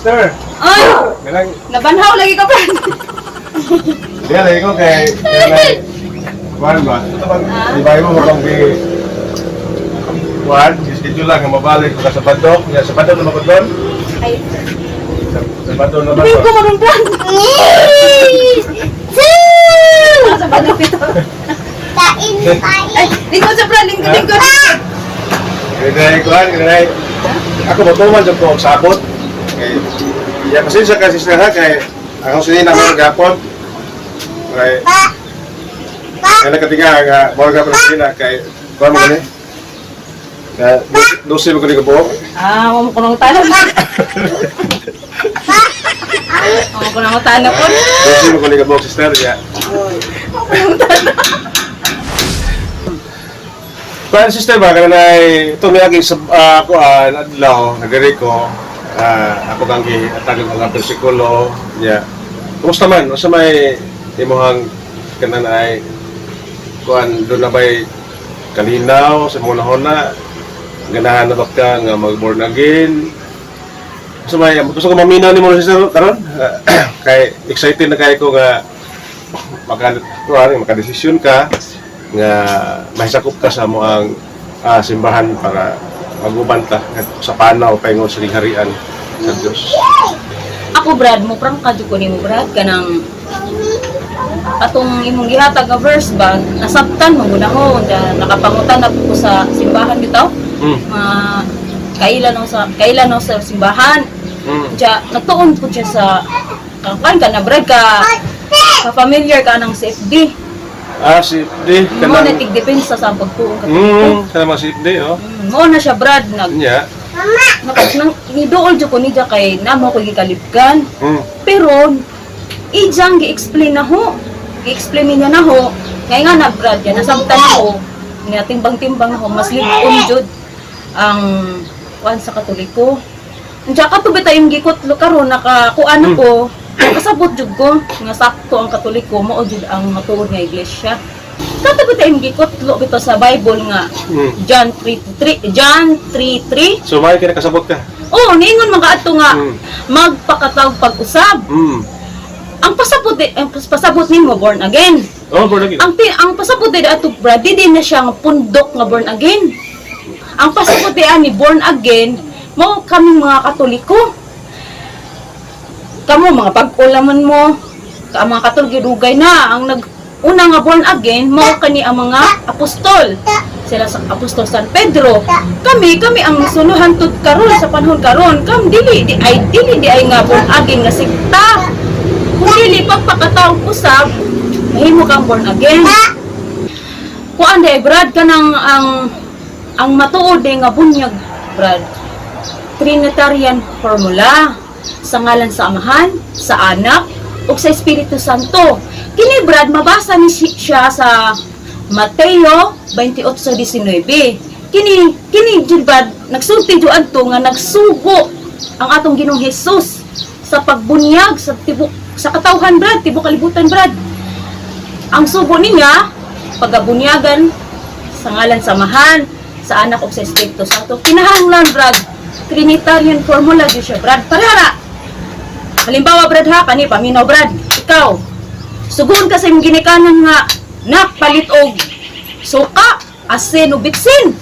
Sister, Ay! ganang, Nabanhaw lagi ka, Brad. di lagi ko kay, kaya na, kuhan ba? Di ba mo makang di, kuhan, schedule lang, mabalik ko ka sa Bado, nga sa Bado naman ko doon, Ay, sa, sa Bado naman hindi ko. marunong, Brad. Sa bago ito. Ay, lingkod sa Brad, lingkod, lingkod. Ganay, kuhan, ganay, ako matuman sa ko, sabot, kay, ya kasi sa kasi sister ha, kay, ako sinina mo gapon, kay, kaya nakatinga nga, mga gapon na sinina, kay, kuhan mo gani, kaya, dosi mo gani ka buhok, Ah, mo ko nang tanong. Mo ko nang tanong po. dosi mo gani ka buhok, sister, ya. Kuan sister ba kana nay tumiyagi sa uh, kuan adlaw nagari ko ah, ako kang gi atagin ang bersikulo ya kumusta man? Unsa may imuhang kana nay kuan do na bay kalinaw? Sa mga nahona ganahan na ba ka nga mag born again unsa may gusto ko maminaw nimo sister karon? Kay excited na kay ko nga maka kuan makadesisyon ka nga mahisakop ka sa mo ang ah, simbahan para magubanta sa panaw paingon sa harian sa Dios. Ako, Brad, mo prang kadyo ko ni mo, Brad, kanang atong imong gihatag nga verse ba, nasabtan mo muna ho, na nakapangutan na po ko sa simbahan bitaw. Mm. Mga kailan no sa kailan no sa simbahan. Mm. Diya, nagtuon po siya sa kakan ka na Brad ka ka familiar ka ng CFD. Ah, si Di Mo na kanang tigdepensa sa pagtuon ka. Mm, kana mga si Di oh. Mm, Mo na siya Brad nag Nya. Nakas nang nidool jud ko ni Diya kay namo ko gikalipkan. Mm. Pero ijang gi-explain na ho. Gi-explain niya na ho. Kaya nga na Brad yan nasabtan na ho. Nga timbang-timbang na ho mas libon jud ang kuan sa katoliko. Diya ka to bitay gikot lo karon nakakuan ako. Kasabot jud ko nga sakto ang katoliko mao jud ang matuod nga iglesia. Kato bitay gikot lo bito sa Bible nga Mm. John 3:3 John 3:3 So may kina kasabot ka. Oh, niingon mga ato nga Mm. magpakatawag pag-usab. Mm. Ang pasabot di, ang pas- pasabot nimo born again. Oh, born again. Ang ang pasabot di ato brad di na siya nga pundok nga born again. Ang pasabot di ani born again mo kaming mga katoliko. Kamo mga pag-ulaman mo, ka mga katoliko dugay na. Ang nag una nga born again mo kani ang mga apostol. Sila sa apostol San Pedro. Kami kami ang sunuhan tud karon sa panahon karon. Kam dili di ay dili di ay nga born again nga sikta. Kung dili pagpakataong usab mahimo kang born again. Kuan day brad kanang ang ang matuod day nga bunyag brad. Trinitarian formula sa ngalan sa Amahan, sa Anak, ug sa Espiritu Santo. Kini Brad mabasa ni si- siya sa Mateo 28:19. Kini kini jud Brad nagsulti jud adto nga nagsugo ang atong Ginoong Hesus sa pagbunyag sa tibok sa katawhan Brad, tibok kalibutan Brad. Ang sugo niya pagabunyagan sa ngalan sa Amahan, sa Anak ug sa Espiritu Santo. Kinahanglan Brad Trinitarian formula jud siya Brad. Parara. Halimbawa Brad ha kani paminaw Brad. Ikaw sugon ka sa imong ginikanan nga nak palit og suka, asin ug bitsin.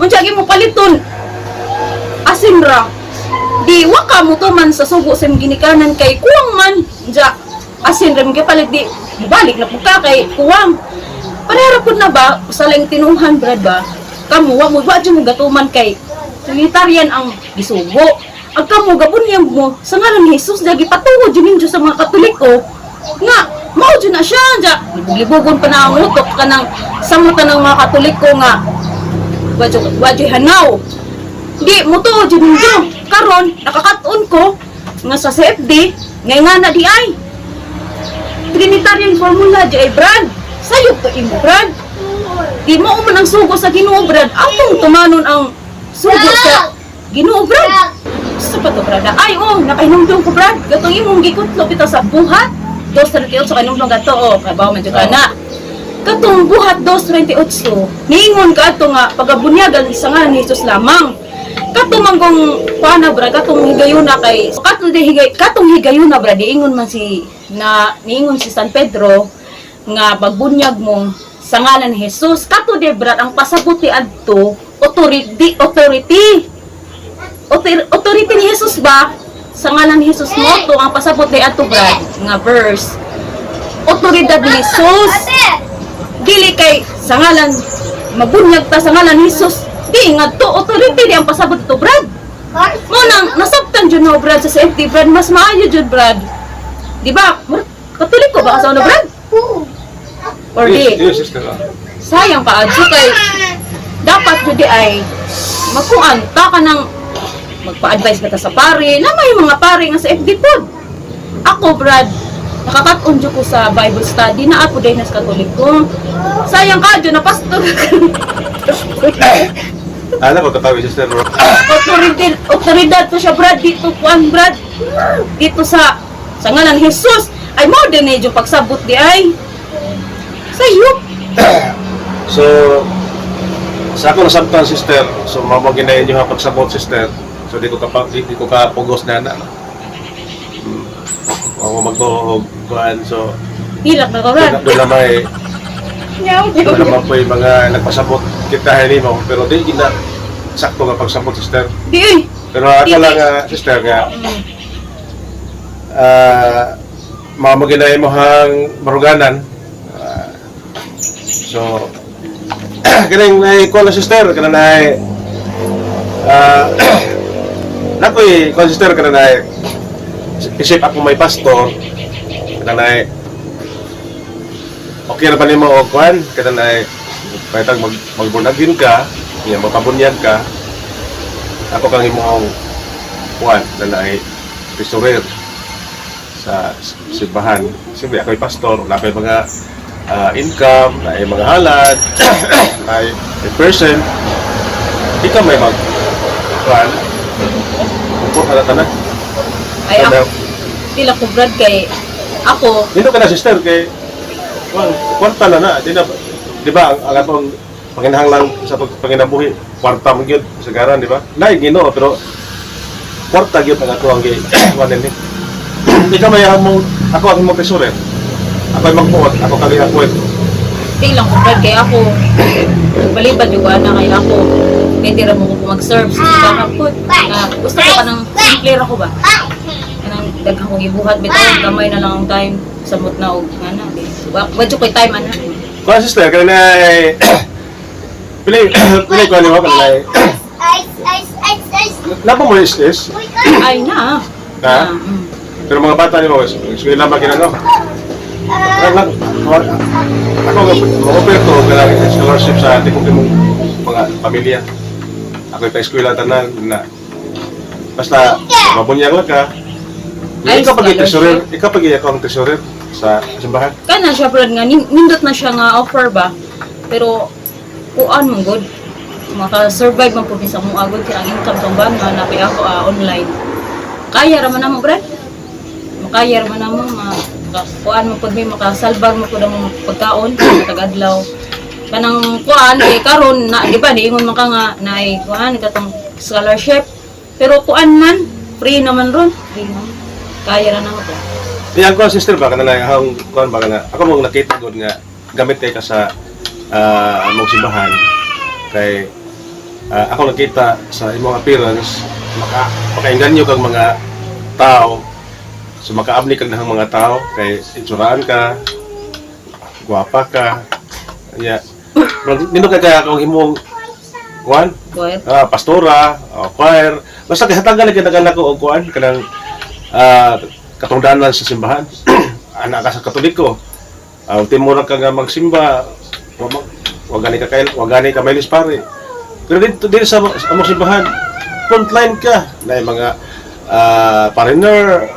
Unsa gyud mo paliton? Asin ra. Di wa ka mo tuman sa sugo sa imong ginikanan kay kuwang man. Ja asin ra mo palit di balik na pud ka kay kuwang. Parehara pud na ba sa lang tinuhan Brad ba? Kamu mo wa jud mo gatuman kay Trinitarian ang gisugo. Ang kamo gabunyang mo sa ngalan ni Jesus dagi patuod jud ninyo sa mga Katoliko nga mao jud na siya ja libugon pa na ang utok kanang samutan ng mga Katoliko nga wadyo wadyo hanaw. Di mo to jud ninyo karon nakakaton ko nga sa CFD ngay nga na di ay Trinitarian formula di ay Brad. Sayop to imo Brad. Di mo man ang sugo sa Ginoo Brad. Atong tumanon ang sugo sa Ginoo Brad. Sa pa to Brad? Ay oh, nakainumdum ko Brad. Gatong imong gikutlo bitaw sa buhat. Dos tertiyo sa kanumdum gato oh, kabaw man jud ka na. Katong buhat 2.28, niingon ka ato nga pagabunyagan isa nga ni Jesus lamang. Katong manggong kuana brad, katong higayuna kay katong higay katong higayuna brad, diingon man si na niingon si San Pedro nga pagbunyag mo sa ngalan ni Jesus. Kato di brad ang pasabuti adto authority authority Author- authority ni Jesus ba? Sa ngalan ni Jesus mo, to ang pasabot ni ato brad nga verse. Otoridad ni Jesus. Dili kay sa ngalan mabunyag ta sa ngalan ni Jesus. Di nga to authority di ang pasabot to brad. Mo nang nasabtan jud no brad sa safety brad mas maayo jud brad. Di ba? Katoliko ba ka sa ano brad? Or Yes, di? ah. Sayang ka adto kay dapat jud di ay magkuan ta ka nang magpa-advise ka ta sa pare na may mga pare nga sa FD pod. Ako brad nakakaton ko sa Bible study na ako din sa Katoliko. Sayang ka jud na pastor. Alam ko, katawi, sister. bro. Otoridad, otoridad to siya, Brad. Dito kuan, Brad. Dito sa sa ngalan Jesus. Ay mo din eh, pagsabot di ay. Sayo. So, sa ako nasabtan, sister, so mamaginayin yung pagsabot, sister. So, di ko ka, di, di ko ka pugos na na. Hmm. Ako magbuhog, kuhan. So, Hilak na ka, Brad. doon na may, doon naman po yung mga nagpasabot kita hindi mo. Pero di, gina, sakto nga pagsabot, sister. Di ay. Pero ako lang, ah, sister, nga, ah, mamaginayin mo hang maruganan. Ah, so, kaning na ikuha na sister, kana na ah, nakoy ikuha sister, kana na isip ako may pastor, kana na okay na ba nimo o kuhan, kana na pwede mag magbunagin ka, niya mapabunyag ka, ako kang imong kuhan, na na tesorer sa simbahan. Siyempre, ako'y pastor, wala ko'y mga ah, income, na ay mga halad, na ay person. Ikaw may mag kuhan. Upo ka na tanan. Ay ako. Tila ko, Brad, kay ako. Dito ka na sister kay well, kwarta na na. Di, na, di ba, ang, ang atong panginahanglan sa pag- panginabuhi, kwarta mo gyud sa garan, di ba? Nay Ginoo pero kwarta gyud ang ato ang gi wanen ni. Ikaw may mo ako ang imong tesorer. Ako ay magbuot, ako kali ang kwet. Tila ko, Brad, kay ako. Balibad yung na kay ako. Pwede ra mo ko mag-serve sa simbahan po. Nga, gusto ko ka ng simple ako ba? Kanang daghang kong ibuhat bitaw gamay na lang ang time samot na og ana. Wa wadyo koy time ana. Kuha sister, kaya na Pilay, pilay ko ano ba? Pilay. Labo mo is is. Ay na. Ha? Ah, mm. Pero mga bata ni mo, eskwela ba ginano? Lang ako mag-offer ko ng scholarship sa tipong timong mga pamilya. Ako pa-eskwela tanan na basta mabunyag lang ka. Ay, ikaw pag tesorer, ikaw pag ako ang tesorer sa simbahan. Kana siya brad nga nin- nindot na siya nga offer ba. Pero kuan man good. Maka-survive man po sa mong agod kaya ang income sa ban napi ako ah, online. Kaya ra man namo brad. Makaya ra man namo ma ka- kuan mo pud may makasalbag mo pud ang pagkaon tagadlaw. Kanang kuan kay karon na di ba diingon man ka nga na kuan katong scholarship. Pero kuan man free naman ron. Free naman. Kaya ra namo to. Di ako sister ba kana na ang kuan ba kana. Ako mong nakita gud nga gamit kay ka sa ah among simbahan kay ah, ako nakita sa imong appearance maka makainganyo kag mga tao so makaabli kag ng mga tao kay itsuraan ka guwapa ka ya nino ka kaya akong imong kuan Kuan. ah, pastora, o choir. Basta kahatagan lagi nagan ko og kuan kanang ah katungdanan sa simbahan. Anak ka sa Katoliko. Uh, timura ka nga magsimba. Wa mag wa gani ka kay wa gani ka maylis pare. Pero dito dito sa among simbahan, frontline ka na mga ah pariner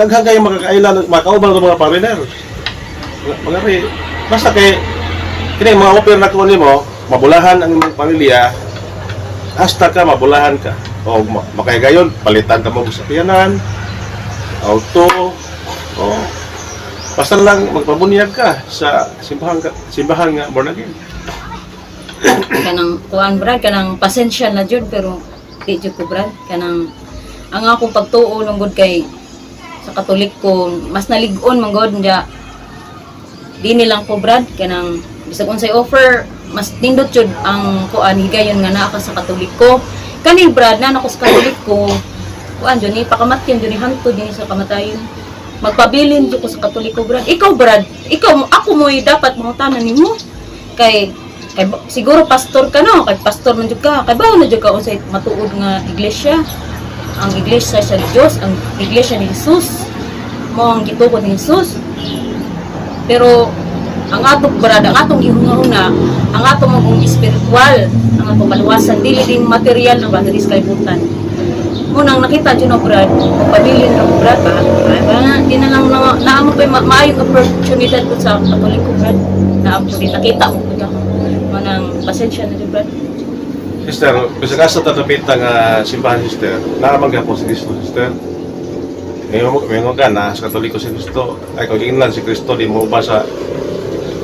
daghang kayo makakailan makaubang ng mga pariner. Mga, re, basta kay kini mga offer na ko nimo mabulahan ang imong pamilya hasta ka mabulahan ka. O ma- makaigayon palitan ka mo sa piyanan auto o basta lang magpabunyag ka sa simbahan ka, simbahan nga born again. Kanang kuan brad kanang pasensya na jud pero di jud ko brad. Kanang ang akong pagtuo ng good kay sa katolik ko mas nalig-on man god niya di nilang ko brad kanang bisag unsay offer mas nindot jud ang kuan higayon nga naa sa katolik ko. Kani brad na ako sa katolik ko kuan jud ni pakamatyan jud ni hantod ni sa kamatayon. Magpabilin jud ko sa katoliko brad. Ikaw brad ikaw ako mo dapat mangutanan nimo kay kay siguro pastor ka no? Kay pastor man jud ka kay bawo na jud ka unsay matuod nga iglesia ang iglesia sa Dios ang iglesia ni Jesus mo ang gituod ni Jesus. Pero ang atong brad ang atong gihuna-huna ang atong magong espiritual ang atong maluwasan dili din material na ba dili sa kalibutan munang nakita dyan ako brad pabilin ako brad ba ay ba na di na lang na, naamo pa ma maayong opportunity ko sa katoliko brad. Naamo ko din nakita ko dyan manang pasensya na dyan brad Sister, bisa ka sa tatapita nga simbahan, sister, naamang po si Kristo, sister. Ngayon mo, ngayon ka na, sa katoliko si Kristo, ay kung ingnan si Kristo, di mo ba sa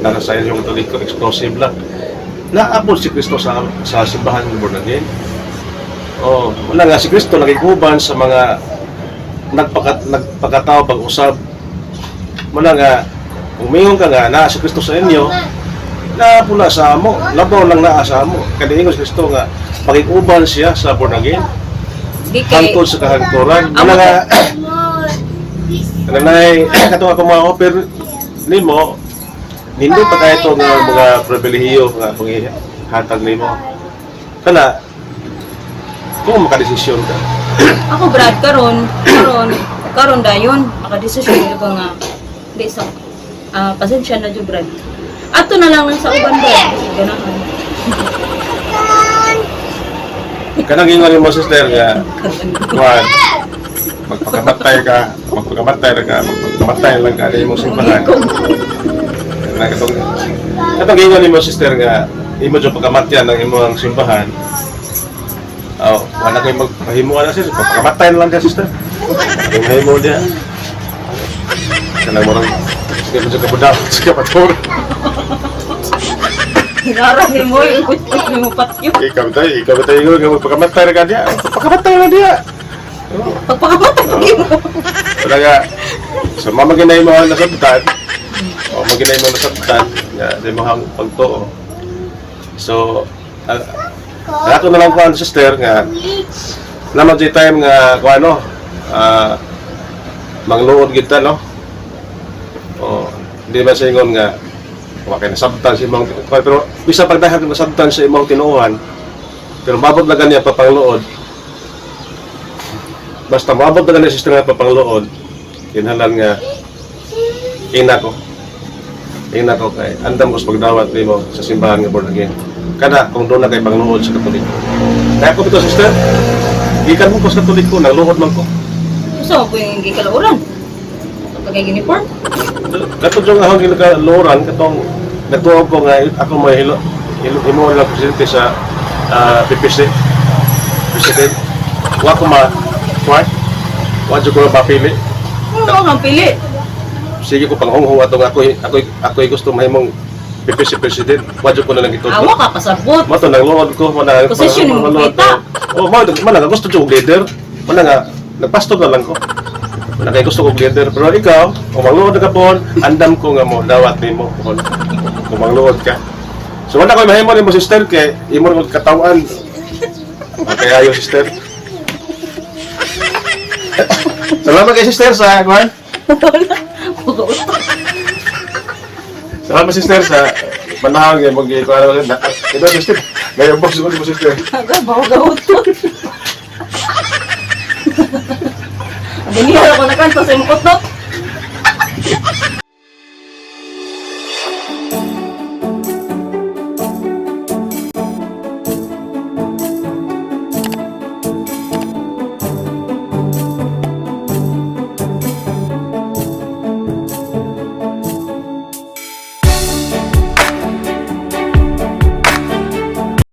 nasa sa yung katoliko, exclusive lang. Naabot si Kristo sa sa simbahan ng born again. Oh, wala nga si Kristo nakikuban sa mga nagpakat nagpakatao pag usab. Wala nga umingon ka nga na si Kristo sa inyo, na pula sa amo, labaw lang naa sa amo. Kaniingon si Kristo nga pakikuban siya sa born again, hangtod sa kahangturan. Wala nga Nanay, katong ako mga offer nimo, nindot pa kayo itong uh, mga pribilehiyo nga panghihatag nimo. Kana, kung makadesisyon ka, ako brad karon karon karon dayon makadesisyon ko nga di sa ah, pasensya na dyan brad ato na lang lang sa uban brad ganahan kanang ingon mo sister nga, kuhan, magpakamatay ka, magpakamatay ka, magpakamatay lang ka, di mo simbahan. Na katong, katong ingon mo sister nga, imo dyan pagkamatyan ng imo ang simbahan, Oh, wala kayo magpahimuan na siya. Pagkamatay na lang ka, sister. Yung mahimo niya. Kanang mo lang, sige mo sa kabudaw, sige patur. Hinarang ni mo kutkut ni mo patyo. Ikaw tayo, ikaw tayo yung nga magpakamatay na ka niya. Pagkamatay na niya. Pagpakamatay mo. Wala nga, sa mga maginay mo ang nasabtan, o maginay mo nasabtan, nga, di mo hang pagtuo. So, uh, ako na lang ko ang sister nga, naman di time nga, kung ano, ah, mangluod kita, no? O, hindi ba sa ingon nga, wala kayo nasabtan sa imong, pero bisa pagdahag nasabtan sa imong tinuuhan, pero mabot na ganyan papangluod, basta mabot na ganyan sister nga papangluod, kinhalan nga, ina ko, ina ko kay, andam ko sa pagdawat nimo sa simbahan nga born again. Kada, kung doon na kay pangluod sa katoliko. Kaya ko ito sister, gikan mo ko sa katoliko, nagluhod man ko. Mo po yung gikalauran? Pagkay uniform? Katong yung ahong ginagaluran, katong nagtuog ko nga ako mo hilo, hilo imo lang presidente sa ah, PPC. President. Wa ko ma, wa, wa jud ko na mapili. Oo, ang pili. Sige ko panghunghong ato nga ako ako ako gusto mahimong PPC president. Wa jud ko na lang ito. Awa ka pasabot. Mo to nagluhod ko, wala Posisyon mo kita. Oh, mo man nga gusto jud leader. Wala nga nagpastor na lang ko. Wala kay gusto kong leader, pero ikaw, kung magluhod ka po, andam ko nga mo, dawat nimo kung, kung ka. So wala ko mahimo nimo sister kay imo mo katawan. Okay, ayo sister. Salamat kay sister sa kuan. Salamat sister sa panahon nga mag kuan na. Ito sister. Ngayon boss ko mo sister. Aga, bawa-gawot Dili ako nakanto sa imong utok.